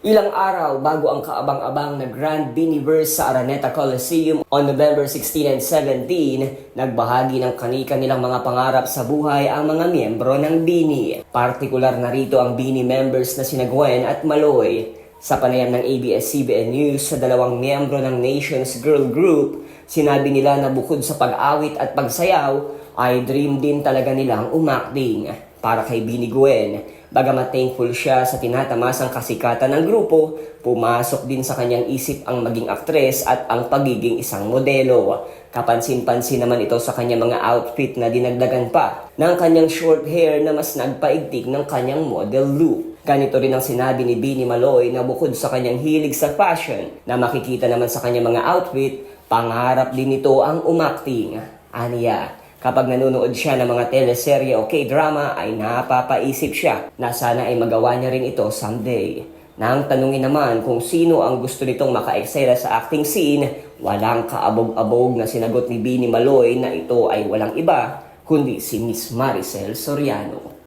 Ilang araw bago ang kaabang-abang na Grand Biniverse sa Araneta Coliseum on November 16 and 17, nagbahagi ng kanika nilang mga pangarap sa buhay ang mga miyembro ng Bini. Partikular na rito ang Bini members na sina Gwen at Maloy. Sa panayam ng ABS-CBN News sa dalawang miyembro ng Nations Girl Group, sinabi nila na bukod sa pag-awit at pagsayaw, ay dream din talaga nilang umakting. Para kay Bini Gwen, bagamat thankful siya sa tinatamasang kasikatan ng grupo, pumasok din sa kanyang isip ang maging aktres at ang pagiging isang modelo. Kapansin-pansin naman ito sa kanyang mga outfit na dinagdagan pa ng kanyang short hair na mas nagpaigtig ng kanyang model look. Ganito rin ang sinabi ni Bini Maloy na bukod sa kanyang hilig sa fashion na makikita naman sa kanyang mga outfit, pangarap din nito ang umakting. Aniya, kapag nanonood siya ng mga teleserye o K-drama ay napapaisip siya na sana ay magawa niya rin ito someday. Nang tanungin naman kung sino ang gusto nitong maka-excel sa acting scene, walang kaabog-abog na sinagot ni Bini Maloy na ito ay walang iba kundi si Miss Maricel Soriano.